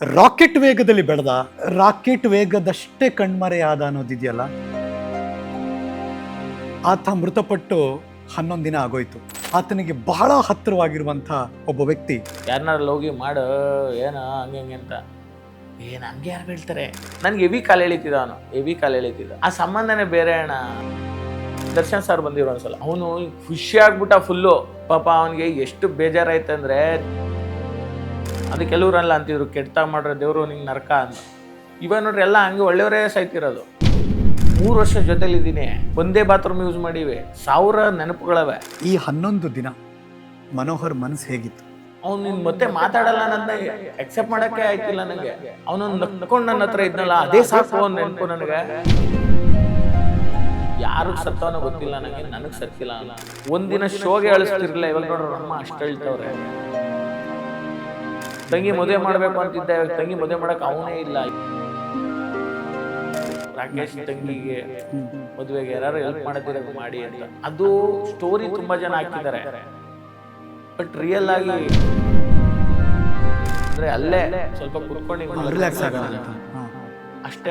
Rocket ವೇಗದಲ್ಲಿ ಬೆಳೆದ, rocket ವೇಗದಷ್ಟೇ ಕಣ್ಮರೆಯಾದ ಅನ್ನೋದಿದೆಯಲ್ಲ ಆತ ಮೃತಪಟ್ಟು ಹನ್ನೊಂದು ದಿನ ಆಗೋಯ್ತು. ಆತನಿಗೆ ಬಹಳ ಹತ್ತಿರವಾಗಿರುವಂಥ ಒಬ್ಬ ವ್ಯಕ್ತಿ. ಯಾರನ್ನಾರಲ್ಲಿ ಹೋಗಿ ಮಾಡು, ಏನೋ ಹಂಗೆ ಹಂಗೆ ಅಂತ. ಏನು ಹಂಗೆ ಯಾರು ಹೇಳ್ತಾರೆ? ನನ್ಗೆ ಎವಿ ಕಾಲು ಎಳಿತಿದ ಅವನು ಎವಿ ಕಾಲು ಎಳಿತಿದ್ದ ಆ ಸಂಬಂಧನೇ ಬೇರೆ ಅಣ್ಣ. ದರ್ಶನ್ ಸರ್ ಬಂದಿರೋ ಒಂದ್ಸಲ. ಅವನು ಖುಷಿ ಆಗ್ಬಿಟ್ಟ ಫುಲ್ಲು ಪಾಪ ಅವನಿಗೆ ಎಷ್ಟು ಬೇಜಾರಾಯ್ತಂದ್ರೆ ಅದು ಕೆಲವರಲ್ಲ ಅಂತಿದ್ರು ಕೆಟ್ಟ ಮಾಡ್ರೆ ದೇವರು ನಿಂಗೆ ನರಕ ಅಂತ. ಇವಾಗ ನೋಡ್ರಿ ಎಲ್ಲ ಹಂಗೆ ಒಳ್ಳೆಯವರೇ ಸಾಯ್ತಿರೋದು. ಮೂರು ವರ್ಷ ಜೊತೆಲಿದ್ದೀನಿ ಒಂದೇ ಬಾತ್ರೂಮ್ ಯೂಸ್ ಮಾಡಿವೆ ಸಾವಿರ ನೆನಪುಗಳವೆ. ಈ ಹನ್ನೊಂದು ದಿನ ಮನೋಹರ್ ಮನಸ್ಸು ಹೇಗಿತ್ತು? ಅವ್ನು ನಿನ್ ಮತ್ತೆ ಮಾತಾಡಲ್ಲ ನನ್ನ ಎಕ್ಸೆಪ್ಟ್ ಮಾಡಕ್ಕೆ ಆಯ್ತಿಲ್ಲ ನನಗೆ ಅವನು ನಕ್ಕೊಂಡು ನನ್ನ ಹತ್ರ ಇದ್ನಲ್ಲ ಅದೇ ಸಾಕು ಅವ್ನು ನೆನಪು ನನಗೆ. ಯಾರು ಸತ್ತವನೋ ಗೊತ್ತಿಲ್ಲ ನನಗೆ ನನಗೆ ಸತ್ತಿಲ್ಲ ಒಂದಿನ ಶೋಗೆ ಅಳಿಸ್ತಿರ್ಲಿಲ್ಲ ಇವಾಗ ನೋಡ್ರಿ ಅಮ್ಮ ಅಷ್ಟು ಹೇಳ್ತವ್ರೆ ತಂಗಿ ಮದುವೆ ಮಾಡಬೇಕು ಅಂತಿದ್ದೆ. ತಂಗಿ ಮದುವೆ ಮಾಡಕ್ ಅವನೇ ಇಲ್ಲ. ರಾಕೇಶ್ ತಂಗಿಗೆ ಮದುವೆಗೆ ಯಾರು ಹೆಲ್ಪ್ ಮಾಡಿದ್ರೆ ಮಾಡಿ ಅಂತ. ಅದು ಸ್ಟೋರಿ ತುಂಬಾ ಜನ ಹಾಕಿದ್ದಾರೆ. ಬಟ್ ರಿಯಲ್ ಆಗಿ ಅಂದ್ರೆ ಅಲ್ಲೇ ಸ್ವಲ್ಪ ಕುತ್ಕೊಂಡು ರಿಲ್ಯಾಕ್ಸ್ ಆಗೋಣ ಅಷ್ಟೇ.